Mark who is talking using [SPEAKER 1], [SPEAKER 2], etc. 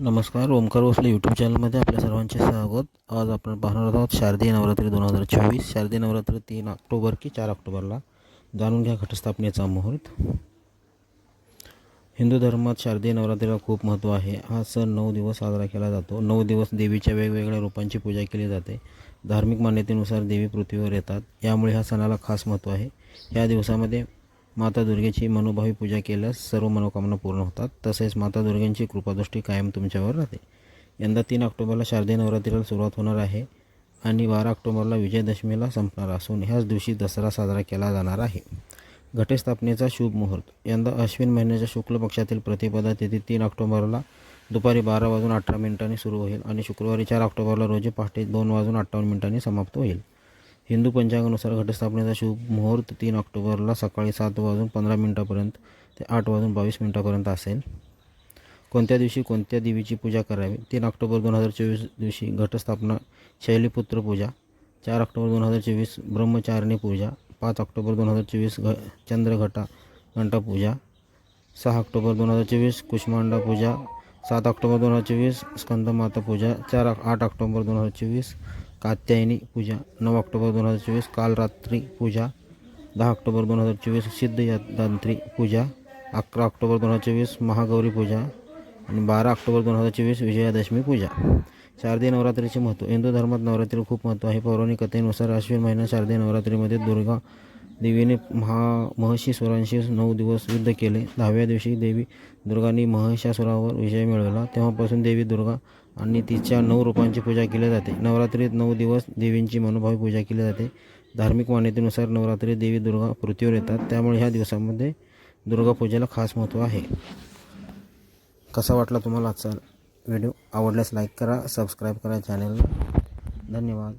[SPEAKER 1] नमस्कार ओमकार भोसले यूट्यूब चॅनलमध्ये आपल्या सर्वांचे स्वागत. आज आपण पाहणार आहोत शारदीय नवरात्री दोन हजार चोवीस शारदीय नवरात्री तीन ऑक्टोबर की चार ऑक्टोबरला. जाणून घ्या घटस्थापनेचा मुहूर्त. हिंदू धर्मात शारदीय नवरात्रीला खूप महत्त्व आहे. हा सण नऊ दिवस साजरा केला जातो. नऊ दिवस देवीच्या वेगवेगळ्या रूपांची पूजा केली जाते. धार्मिक मान्यतेनुसार देवी पृथ्वीवर येतात. यामुळे ह्या सणाला खास महत्त्व आहे. या दिवसामध्ये माता दुर्गेची मनोभावी पूजा केल्यास सर्व मनोकामना पूर्ण होतात. तसेच माता दुर्गेंची कृपादृष्टी कायम तुमच्यावर राहते. यंदा तीन ऑक्टोबरला शारदीय नवरात्रीला सुरुवात होणार आहे आणि बारा ऑक्टोबरला विजयदशमीला संपणार असून ह्याच दिवशी दसरा साजरा केला जाणार आहे. घटस्थापनेचा शुभ मुहूर्त. यंदा अश्विन महिन्याच्या शुक्ल पक्षातील प्रतिपदा तिथी तीन ऑक्टोबरला दुपारी बारा वाजून अठरा मिनिटांनी सुरू होईल आणि शुक्रवारी चार ऑक्टोबरला रोजी पहाटे दोन वाजून अठ्ठावन्न मिनिटांनी समाप्त होईल. हिंदू पंचांगानुसार घटस्थापनेचा शुभ मुहूर्त तीन ऑक्टोबरला सकाळी सात वाजून पंधरा मिनिटापर्यंत ते आठ वाजून बावीस मिनिटापर्यंत असेल. कोणत्या दिवशी कोणत्या देवीची पूजा करावी? तीन ऑक्टोबर दोन हजार चोवीस दिवशी घटस्थापना शैलीपुत्र पूजा चार ऑक्टोबर दोन हजार चोवीस ब्रह्मचारिणी पूजा पाच ऑक्टोबर दोन हजार चोवीस घ चंद्रघटा घंटा पूजा सहा ऑक्टोबर दोन हजार चोवीस कुष्मांडा पूजा सात ऑक्टोबर दोन हजार चोवीस स्कंदमाता पूजा चार आठ ऑक्टोबर दोन हजार चोवीस कात्यायनी पूजा नऊ ऑक्टोबर दोन हजार चोवीस कालरात्री पूजा दहा ऑक्टोबर दोन हजार चोवीस सिद्धयात्री पूजा अकरा ऑक्टोबर दोन हजार चोवीस महागौरी पूजा आणि बारा ऑक्टोबर दोन हजार चोवीस विजयादशमी पूजा. शारदीय नवरात्रीचे महत्त्व हिंदू धर्मात नवरात्री खूप महत्त्व आहे. पौराणिक कथेनुसार अश्विन महिन्यात शारदीय नवरात्रीमध्ये दुर्गा देवीने महा महिषीसुरांशी नऊ दिवस युद्ध केले. दहाव्या दिवशी देवी दुर्गाने महिषासुरावर विजय मिळवला. तेव्हापासून देवी दुर्गा आणि तिच्या नऊ रूपांची पूजा केली जाते. नवरात्रीत नऊ दिवस देवींची मनोभावी पूजा केली जाते. धार्मिक मान्यतेनुसार नवरात्री देवी दुर्गा पृथ्वीवर येतात. त्यामुळे ह्या दिवसामध्ये दुर्गा पूजेला खास महत्त्व आहे. कसा वाटला तुम्हाला आजचा व्हिडिओ? आवडल्यास लाईक करा सबस्क्राईब करा चॅनलला. धन्यवाद.